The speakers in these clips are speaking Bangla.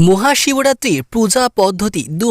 মহাশিবরাত্রির পূজা পদ্ধতি দু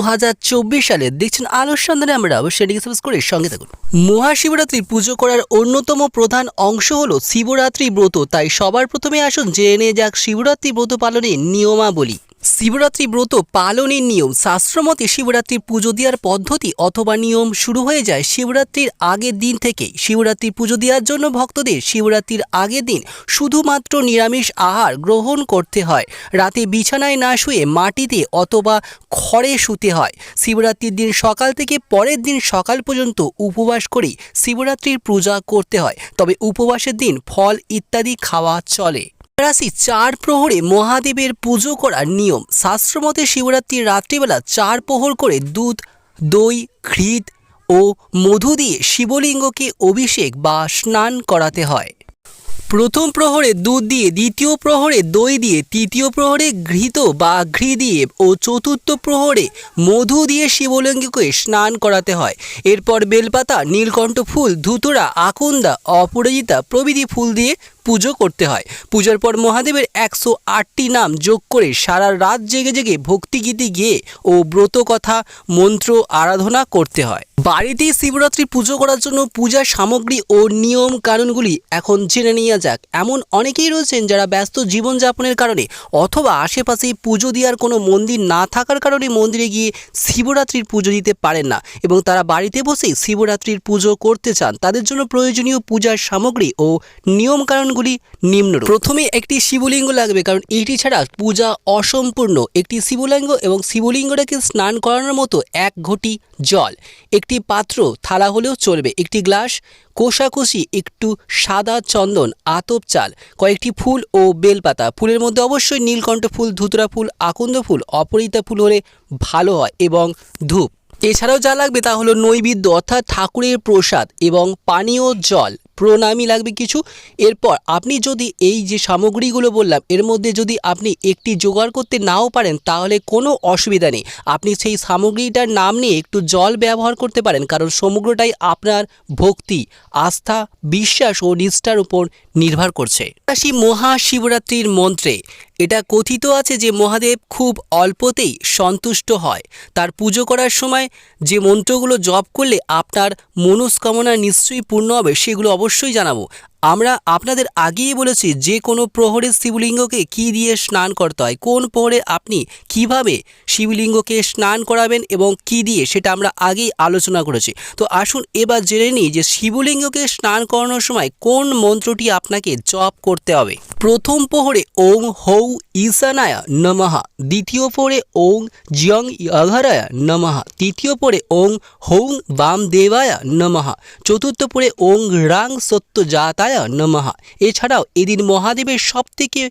সালে দেখছেন আলোর সন্ধানে আমরা অবশ্যই করে সঙ্গে থাকুন। মহাশিবরাত্রি পুজো করার অন্যতম প্রধান অংশ হল শিবরাত্রি ব্রত, তাই সবার প্রথমে আসুন জেনে যাক শিবরাত্রি ব্রত পালনের নিয়মাবলী। শিবরাত্রি ব্রত পালনের নিয়ম। শাস্ত্রমতে শিবরাত্রির পুজো দেওয়ার পদ্ধতি অথবা নিয়ম শুরু হয়ে যায় শিবরাত্রির আগের দিন থেকেই। শিবরাত্রির পুজো দেওয়ার জন্য ভক্তদের শিবরাত্রির আগের দিন শুধুমাত্র নিরামিষ আহার গ্রহণ করতে হয়। রাতে বিছানায় না শুয়ে মাটিতে অথবা খড়ে শুতে হয়। শিবরাত্রির দিন সকাল থেকে পরের দিন সকাল পর্যন্ত উপবাস করেই শিবরাত্রির পূজা করতে হয়। তবে উপবাসের দিন ফল ইত্যাদি খাওয়া চলে। রাশি চার প্রহরে মহাদেবের পুজো করার নিয়ম। শাস্ত্রমতে শিবরাত্রির রাত্রিবেলা চার প্রহর করে দুধ, দই, ঘৃত ও মধু দিয়ে শিবলিঙ্গকে অভিষেক বা স্নান করাতে হয়। প্রথম প্রহরে দুধ দিয়ে দ্বিতীয় প্রহরে দই দিয়ে তৃতীয় প্রহরে ঘৃত বা ঘৃ দিয়ে ও চতুর্থ প্রহরে মধু দিয়ে শিবলিঙ্গকে স্নান করাতে হয়। এরপর বেলপাতা, নীলকণ্ঠ ফুল, ধুতুরা, আকন্দা, অপরাজিতা প্রভৃতি ফুল দিয়ে পুজো করতে হয়। পূজার পর মহাদেবের একশো আটটি নাম যোগ করে সারা রাত জেগে জেগে ভক্তিগীতি গেয়ে ও ব্রত কথা মন্ত্র আরাধনা করতে হয়। বাড়িতেই শিবরাত্রি পুজো করার জন্য পূজার সামগ্রী ও নিয়ম কানুনগুলি এখন জেনে নেওয়া যাক। এমন অনেকেই রয়েছেন যারা ব্যস্ত জীবনযাপনের কারণে অথবা আশেপাশে পুজো দেওয়ার কোনো মন্দির না থাকার কারণে মন্দিরে গিয়ে শিবরাত্রির পুজো দিতে পারেন না এবং তারা বাড়িতে বসেই শিবরাত্রির পুজো করতে চান। তাদের জন্য প্রয়োজনীয় পূজার সামগ্রী ও নিয়ম কানুনগুলি নিম্নরূপ। প্রথমে একটি শিবলিঙ্গ লাগবে, কারণ এটি ছাড়া পূজা অসম্পূর্ণ। একটি শিবলিঙ্গ এবং শিবলিঙ্গটাকে স্নান করানোর মতো এক ঘটি জল। একটি পাত্র থালা হলেও চলবে। একটি গ্লাস, কোষাকুষি, একটু সাদা চন্দন, আতপ চাল, কয়েকটি ফুল ও বেলপাতা। ফুলের মধ্যে অবশ্যই নীলকণ্ঠ ফুল, ধুতরা ফুল, আকন্দ ফুল অপরিতা ফুল হলে ভালো হয়, এবং ধূপ। এছাড়াও যা লাগবে তা হলো নৈবেদ্য, অর্থাৎ ঠাকুরের প্রসাদ এবং পানীয় জল। প্রণামী লাগবে কিছু। এরপর আপনি যদি এই যে সামগ্রীগুলো বললাম, এর মধ্যে যদি আপনি একটি জোগাড় করতে নাও পারেন, তাহলে কোনো অসুবিধা নেই। আপনি সেই সামগ্রীটার নাম নিয়ে একটু জল ব্যবহার করতে পারেন, কারণ সমগ্রটাই আপনার ভক্তি, আস্থা, বিশ্বাস ও নিষ্ঠার উপর নির্ভর করছে। মহাশিবরাত্রির মন্ত্রে এটা কথিত আছে যে মহাদেব খুব অল্পতেই সন্তুষ্ট হয়। তার পুজো করার সময় যে মন্ত্রগুলো জপ করলে আপনার মনস্কামনা নিশ্চয়ই পূর্ণ হবে, সেগুলো অবশ্যই জানাব। আমরা আপনাদের আগেই বলেছি যে কোনো প্রহরের শিবলিঙ্গকে কি দিয়ে স্নান করতে হয়, কোন প্রহরে আপনি কীভাবে শিবলিঙ্গকে স্নান করাবেন এবং কি দিয়ে সেটা আমরা আগেই আলোচনা করেছি। তো আসুন এবার জেনে নিই যে শিবলিঙ্গকে স্নান করানোর সময় কোন মন্ত্রটি আপনাকে জপ করতে হবে। প্রথম প্রহরে ওং হৌ ঈশানায় নমঃ, দ্বিতীয় পরে ওং জিয়ং অঘরায় নমঃ, তৃতীয় পরে ওং হৌং বাম দেবায়া নমঃ, চতুর্থ পরে ওং রাং সত্যজাতায় নমহা এছাড়াও এদিন মহাদেবের সবথেকে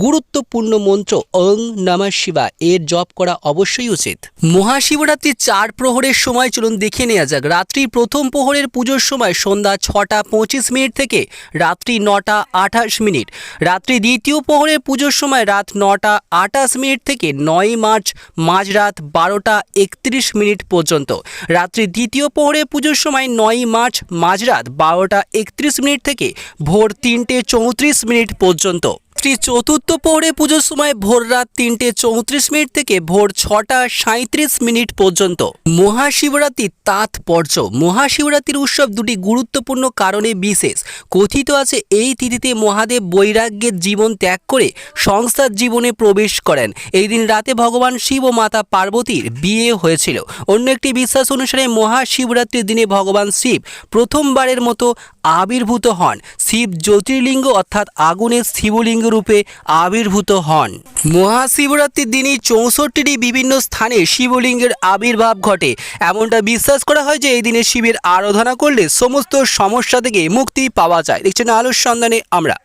গুরুত্বপূর্ণ মন্ত্র অং নমঃ শিবা এর জপ করা অবশ্যই উচিত। মহাশিবরাত্রির চার প্রহরের সময় চলুন দেখে নেওয়া যাক। রাত্রি প্রথম প্রহরের পুজোর সময় সন্ধ্যা ছটা পঁচিশ মিনিট থেকে রাত্রি নটা আঠাশ মিনিট। রাত্রি দ্বিতীয় প্রহরের পুজোর সময় রাত নটা আঠাশ মিনিট থেকে নয় মার্চ মাঝরাত বারোটা একত্রিশ মিনিট পর্যন্ত। রাত্রি দ্বিতীয় প্রহরের পুজোর সময় নয় মার্চ মাঝরাত বারোটা একত্রিশ মিনিট থেকে ভোর তিনটে চৌত্রিশ মিনিট পর্যন্ত। শ্রী চতুর্থ পৌরে পুজোর সময় ভোর রাত তিনটে চৌত্রিশ মিনিট থেকে ভোর ছটা সাঁত্রিশ মিনিট পর্যন্ত মহাশিবরাত্রির তাৎপর্য মহাশিবরাত্রির উৎসব দুটি গুরুত্বপূর্ণ কারণে বিশেষ। কথিত আছে, এই তিথিতে মহাদেব বৈরাগ্যের জীবন ত্যাগ করে সংসার জীবনে প্রবেশ করেন। এই দিন রাতে ভগবান শিব ও মাতা পার্বতীর বিয়ে হয়েছিল। অন্য একটি বিশ্বাস অনুসারে মহাশিবরাত্রির দিনে ভগবান শিব প্রথমবারের মতো আবির্ভূত হন। শিব জ্যোতির্লিঙ্গ অর্থাৎ আগুনের শিবলিঙ্গ রূপে আবির্ভূত হন। মহাশিবরাত্রির দিনই চৌষট্টিটি বিভিন্ন স্থানে শিবলিঙ্গের আবির্ভাব ঘটে। এমনটা বিশ্বাস করা হয় যে এই দিনে শিবের আরাধনা করলে সমস্ত সমস্যা থেকে মুক্তি পাওয়া যায়। দেখছেন আলোর সন্ধানে আমরা।